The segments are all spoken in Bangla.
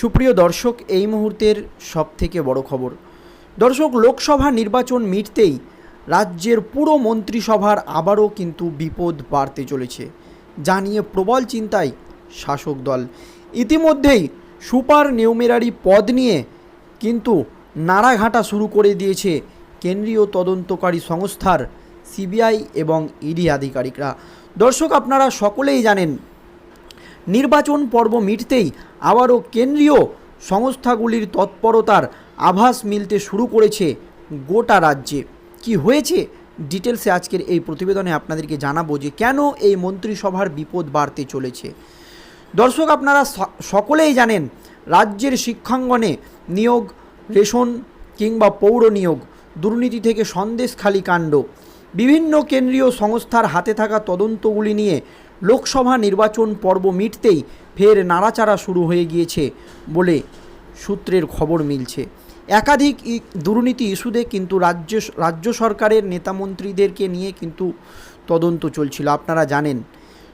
সুপ্রিয় দর্শক, এই মুহূর্তের সবথেকে বড় খবর। দর্শক, লোকসভা নির্বাচন মিটতেই রাজ্যের পুরো মন্ত্রিসভার আবারও কিন্তু বিপদ বাড়তে চলেছে, যা নিয়ে প্রবল চিন্তায় শাসক দল। ইতিমধ্যেই সুপার নিউমেরারি পদ নিয়ে কিন্তু নাড়াঘাটা শুরু করে দিয়েছে কেন্দ্রীয় তদন্তকারী সংস্থার সিবিআই এবং ইডি আধিকারিকরা। দর্শক, আপনারা সকলেই জানেন নির্বাচন পর্ব মিটতেই আবারও কেন্দ্রীয় সংস্থাগুলির তৎপরতার আভাস মিলতে শুরু করেছে গোটা রাজ্যে। কি হয়েছে? ডিটেলসে আজকের এই প্রতিবেদনে আপনাদেরকে জানাব যে কেন এই মন্ত্রিসভার বিপদ বাড়তে চলেছে। দর্শক, আপনারা সকলেই জানেন, রাজ্যের শিক্ষাঙ্গনে নিয়োগ, রেশন কিংবা পৌর নিয়োগ, দুর্নীতি থেকে সন্দেশখালী কাণ্ড। বিভিন্ন কেন্দ্রীয় সংস্থার হাতে থাকা তদন্তগুলি নিয়ে লোকসভা নির্বাচন পর্ব মিটতেই ফের নাড়াচাড়া শুরু হয়ে গিয়েছে বলে সূত্রের খবর মিলছে। একাধিক দুর্নীতি ইস্যুতে কিন্তু রাজ্য রাজ্য সরকারের নেতামন্ত্রীদেরকে নিয়ে কিন্তু তদন্ত চলছিল। আপনারা জানেন,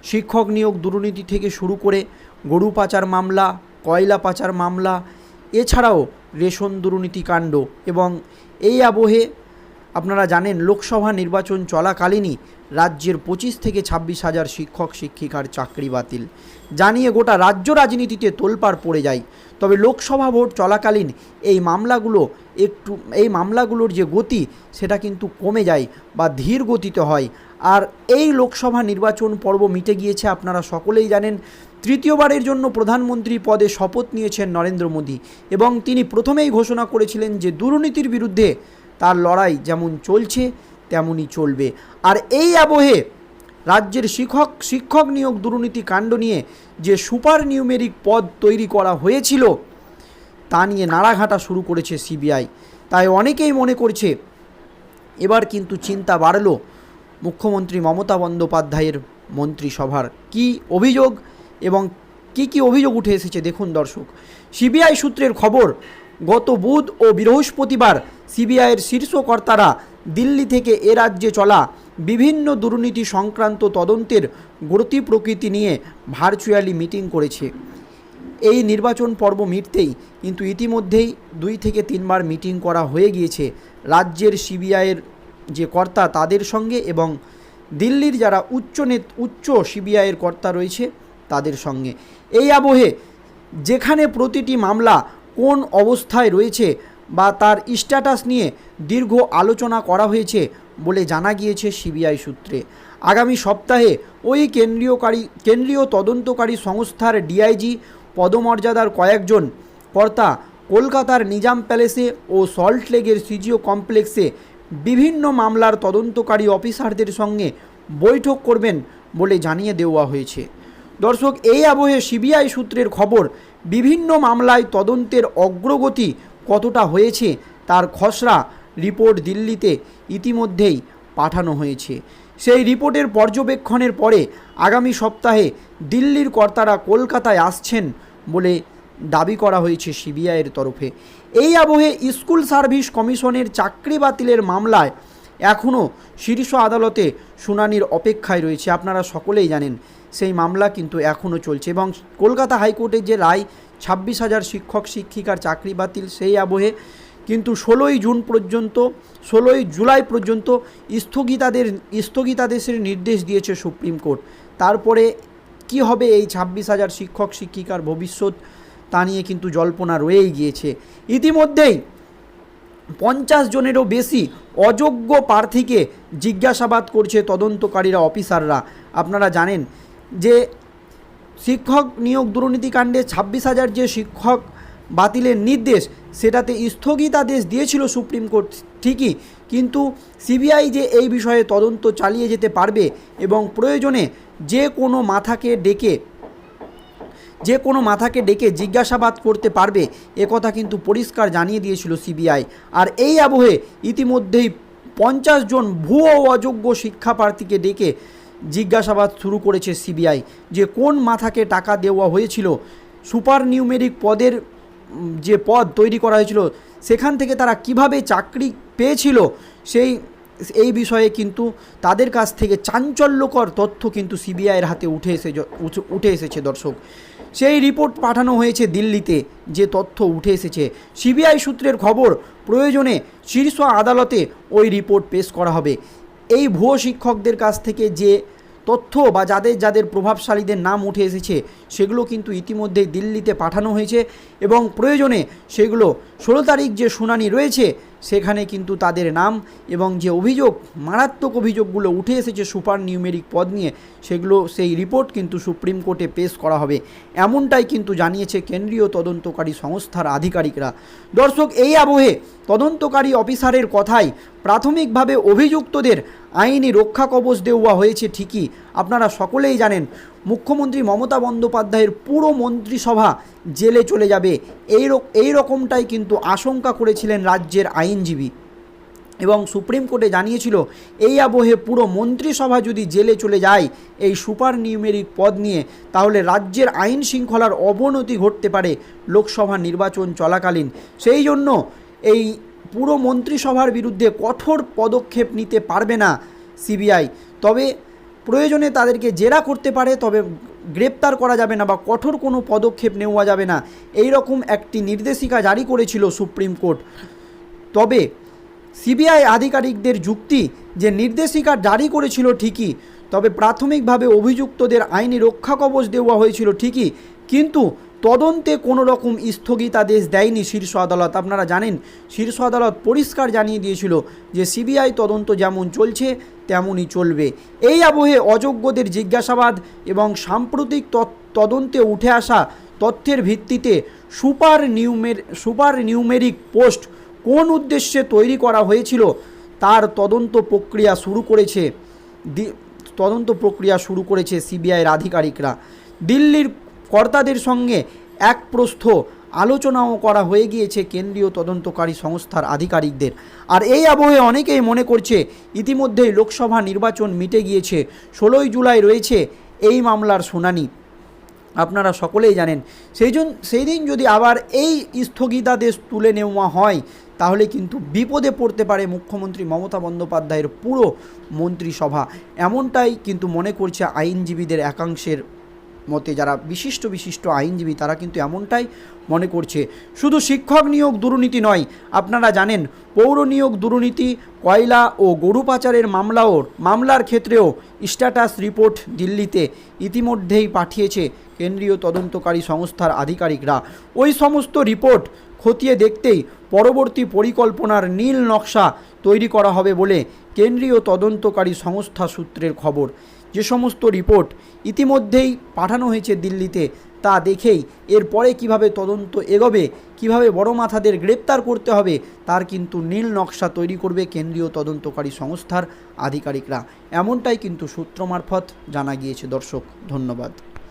শিক্ষক নিয়োগ দুর্নীতি থেকে শুরু করে গরু পাচার মামলা, কয়লা পাচার মামলা, এছাড়াও রেশন দুর্নীতি কাণ্ড এবং এই আবহে আপনারা জানেন লোকসভা নির্বাচন চলাকালীনই রাজ্যের পঁচিশ থেকে ছাব্বিশ হাজার শিক্ষক, শিক্ষিকার চাকরি বাতিল। জানিয়ে গোটা রাজ্য রাজনীতিতে তোলপাড় পড়ে যায়। তবে লোকসভা ভোট চলাকালীন এই মামলাগুলো একটু, এই মামলাগুলোর যে গতি, সেটা কিন্তু কমে যায় বা ধীর গতিতে হয়। আর এই লোকসভা নির্বাচন পর্ব মিটে গিয়েছে আপনারা সকলেই জানেন। তৃতীয়বারের জন্য প্রধানমন্ত্রী পদে শপথ নিয়েছেন নরেন্দ্র মোদী এবং তিনি প্রথমেই ঘোষণা করেছিলেন যে দুর্নীতির বিরুদ্ধে তার লড়াই যেমন চলছে, তেমনই চলবে। আর এই আবহে রাজ্যের শিক্ষক শিক্ষক নিয়োগ দুর্নীতি কাণ্ড নিয়ে যে সুপার নিউমেরিক পদ তৈরি করা হয়েছিল, তা নিয়ে নাড়াঘাটা শুরু করেছে সিবিআই। তাই অনেকেই মনে করছে, এবার কিন্তু চিন্তা বাড়ল মুখ্যমন্ত্রী মমতা বন্দ্যোপাধ্যায়ের মন্ত্রিসভার। কি অভিযোগ এবং কি কি অভিযোগ উঠে এসেছে দেখুন দর্শক। সিবিআই সূত্রের খবর, গত বুধ ও বৃহস্পতিবার সিবিআইয়ের শীর্ষ কর্তারা দিল্লি থেকে এ রাজ্যে চলা বিভিন্ন দুর্নীতি সংক্রান্ত তদন্তের গতি প্রকৃতি নিয়ে ভার্চুয়ালি মিটিং করেছে। এই নির্বাচন পর্ব মিটতেই কিন্তু ইতিমধ্যেই দুই থেকে তিনবার মিটিং করা হয়ে গিয়েছে। রাজ্যের সিবিআইয়ের যে কর্তা তাদের সঙ্গে এবং দিল্লির যারা উচ্চ নেত, উচ্চ সিবিআইয়ের কর্তা রয়েছে তাদের সঙ্গে। এই আবহে যেখানে প্রতিটি মামলা কোন অবস্থায় রয়েছে বা তার স্ট্যাটাস নিয়ে দীর্ঘ আলোচনা করা হয়েছে বলে জানা গিয়েছে সিবিআই সূত্রে। আগামী সপ্তাহে ওই কেন্দ্রীয়কারী কেন্দ্রীয় তদন্তকারী সংস্থার ডিআইজি পদমর্যাদার কয়েকজন কর্তা কলকাতার নিজাম প্যালেসে ও সল্টলেকের সিজিও কমপ্লেক্সে বিভিন্ন মামলার তদন্তকারী অফিসারদের সঙ্গে বৈঠক করবেন বলে জানিয়ে দেওয়া হয়েছে। দর্শক, এই আবহে সিবিআই সূত্রের খবর, বিভিন্ন মামলায় তদন্তের অগ্রগতি কতটা হয়েছে তার খসড়া রিপোর্ট দিল্লিতে ইতিমধ্যেই পাঠানো হয়েছে। সেই রিপোর্টের পর্যবেক্ষণের পরে আগামী সপ্তাহে দিল্লির কর্তারা কলকাতায় আসছেন বলে দাবি করা হয়েছে সিবিআইয়ের তরফে। এই আবহে স্কুল সার্ভিস কমিশনের চাকরি বাতিলের মামলায় এখনও শীর্ষ আদালতে শুনানির অপেক্ষায় রয়েছে। আপনারা সকলেই জানেন, সেই মামলা কিন্তু এখনও চলছে এবং কলকাতা হাইকোর্টের যে রায়, ছাব্বিশ হাজার শিক্ষক, শিক্ষিকার চাকরি বাতিল সেই আবহে কিন্তু ষোলোই জুন পর্যন্ত, ষোলোই জুলাই পর্যন্ত স্থগিতাদের, স্থগিতাদেশের নির্দেশ দিয়েছে সুপ্রিম কোর্ট। তারপরে কি হবে এই ছাব্বিশ হাজার শিক্ষক, শিক্ষিকার ভবিষ্যৎ তা নিয়ে কিন্তু জল্পনা রয়েই গিয়েছে। ইতিমধ্যেই পঞ্চাশ জনেরও বেশি অযোগ্য প্রার্থীকে জিজ্ঞাসাবাদ করছে তদন্তকারীরা, অফিসাররা। আপনারা জানেন যে শিক্ষক নিয়োগ দুর্নীতিকাণ্ডে ছাব্বিশ হাজার যে শিক্ষক বাতিলের নির্দেশ, সেটাতে স্থগিতাদেশ দিয়েছিল সুপ্রিম কোর্ট ঠিকই, কিন্তু সিবিআই যে এই বিষয়ে তদন্ত চালিয়ে যেতে পারবে এবং প্রয়োজনে যে কোনো মাথাকে ডেকে যে কোনো মাথাকে ডেকে জিজ্ঞাসাবাদ করতে পারবে একথা কিন্তু পরিষ্কার জানিয়ে দিয়েছিল সিবিআই। আর এই আবহে ইতিমধ্যেই পঞ্চাশ জন ভুয়ো অযোগ্য শিক্ষাপ্রার্থীকে ডেকে জিজ্ঞাসাবাদ শুরু করেছে সিবিআই। যে কোন মাথাকে টাকা দেওয়া হয়েছিল, সুপার নিউমেরিক পদের যে পদ তৈরি করা হয়েছিল, সেখান থেকে তারা কীভাবে চাকরি পেয়েছিল, সেই এই বিষয়ে কিন্তু তাদের কাছ থেকে চাঞ্চল্যকর তথ্য কিন্তু সিবিআইয়ের হাতে উঠে এসে উঠে- এসেছে, দর্শক। সেই রিপোর্ট পাঠানো হয়েছে দিল্লিতে, যে তথ্য উঠে এসেছে। সিবিআই সূত্রের খবর, প্রয়োজনে শীর্ষ আদালতে ওই রিপোর্ট পেশ করা হবে। এই ভুয়ো শিক্ষকদের কাছ থেকে যে তথ্য বা যাদের যাদের প্রভাবশালীদের নাম উঠে এসেছে, সেগুলো কিন্তু ইতিমধ্যেই দিল্লিতে পাঠানো হয়েছে এবং প্রয়োজনে সেগুলো ষোলো তারিখ যে শুনানি রয়েছে সেখানে কিন্তু তাদের নাম এবং যে অভিযোগ, মারাত্মক অভিযোগগুলো উঠে এসেছে সুপার নিউমেরিক পদ নিয়ে, সেগুলো সেই রিপোর্ট কিন্তু সুপ্রিম কোর্টে পেশ করা হবে। এমনটাই কিন্তু জানিয়েছে কেন্দ্রীয় তদন্তকারী সংস্থার আধিকারিকরা। দর্শক, এই আবহে তদন্তকারী অফিসারের কথায় প্রাথমিকভাবে অভিযুক্তদের আইনি রক্ষা কবচ দেওয়া হয়েছে ঠিকই। আপনারা সকলেই জানেন, মুখ্যমন্ত্রী মমতা বন্দ্যোপাধ্যায়ের পুরো মন্ত্রিসভা জেলে চলে যাবে। এই এই রকমটাই কিন্তু আশঙ্কা করেছিলেন রাজ্যের আইনজীবী। এবং সুপ্রিম কোর্টে জানিয়েছিল, এই আবহে পুরো মন্ত্রিসভা যদি জেলে চলে যায়, এই সুপার নিউমেরিক পদ নিয়ে, তাহলে রাজ্যের আইন শৃঙ্খলার অবনতি ঘটতে পারে লোকসভা নির্বাচন চলাকালীন। সেই জন্য এই পুরো মন্ত্রিসভার বিরুদ্ধে কঠোর পদক্ষেপ নিতে পারবে না সিবিআই। তবে প্রয়োজনে তাদেরকে জেরা করতে পারে, তবে গ্রেপ্তার করা যাবে না বা কঠোর কোনো পদক্ষেপ নেওয়া যাবে না। এই রকম একটি নির্দেশিকা জারি করেছিল সুপ্রিম কোর্ট। তবে সিবিআই আধিকারিকদের যুক্তি যে নির্দেশিকা জারি করেছিল ঠিকই, তবে প্রাথমিকভাবে অভিযুক্তদের আইনি রক্ষা কবচ দেওয়া হয়েছিল ঠিকই। কিন্তু তদন্তে কোনো রকম স্থগিতাদেশ দেয়নি শীর্ষ আদালত। আপনারা জানেন, শীর্ষ আদালত পরিষ্কার জানিয়ে দিয়েছিল যে সিবিআই তদন্ত যেমন চলছে, তেমনই চলবে। এই আবহে অযোগ্যদের জিজ্ঞাসাবাদ এবং সাম্প্রতিক তদন্তে উঠে আসা তথ্যের ভিত্তিতে সুপার নিউমের, সুপার নিউমেরিক পোস্ট কোন উদ্দেশ্যে তৈরি করা হয়েছিল তার তদন্ত প্রক্রিয়া শুরু করেছে তদন্ত প্রক্রিয়া শুরু করেছে সিবিআইয়ের আধিকারিকরা। দিল্লির কর্তাদের সঙ্গে এক প্রস্থ আলোচনাও করা হয়ে গিয়েছে কেন্দ্রীয় তদন্তকারী সংস্থার আধিকারিকদের। আর এই আবহে অনেকেই মনে করছে, ইতিমধ্যেই লোকসভা নির্বাচন মিটে গিয়েছে। ষোলোই জুলাই রয়েছে এই মামলার শুনানি। আপনারা সকলেই জানেন, সেই জন্য সেই দিন যদি আবার এই স্থগিতাদেশ তুলে নেওয়া হয়, তাহলে কিন্তু বিপদে পড়তে পারে মুখ্যমন্ত্রী মমতা বন্দ্যোপাধ্যায়ের পুরো মন্ত্রিসভা। এমনটাই কিন্তু মনে করছে আইনজীবীদের একাংশের মতে যারা বিশিষ্ট বিশিষ্ট আইনজীবী, তারা কিন্তু এমনটাই মনে করছে। শুধু শিক্ষক নিয়োগ দুর্নীতি নয়, আপনারা জানেন, পৌর নিয়োগ দুর্নীতি, কয়লা ও গরু পাচারের মামলাও, মামলার ক্ষেত্রেও স্ট্যাটাস রিপোর্ট দিল্লিতে ইতিমধ্যেই পাঠিয়েছে কেন্দ্রীয় তদন্তকারী সংস্থার আধিকারিকরা। ওই সমস্ত রিপোর্ট খতিয়ে দেখতেই পরবর্তী পরিকল্পনার নীল নকশা তৈরি করা হবে বলে কেন্দ্রীয় তদন্তকারী সংস্থা সূত্রের খবর। যে সমস্ত রিপোর্ট ইতিমধ্যেই পাঠানো হয়েছে দিল্লিতে, তা দেখেই এরপরে কীভাবে তদন্ত এগোবে, কীভাবে বড় মাথাদের গ্রেপ্তার করতে হবে, তার কিন্তু নীল নকশা তৈরি করবে কেন্দ্রীয় তদন্তকারী সংস্থার আধিকারিকরা। এমনটাই কিন্তু সূত্র মারফত জানা গিয়েছে দর্শক, ধন্যবাদ।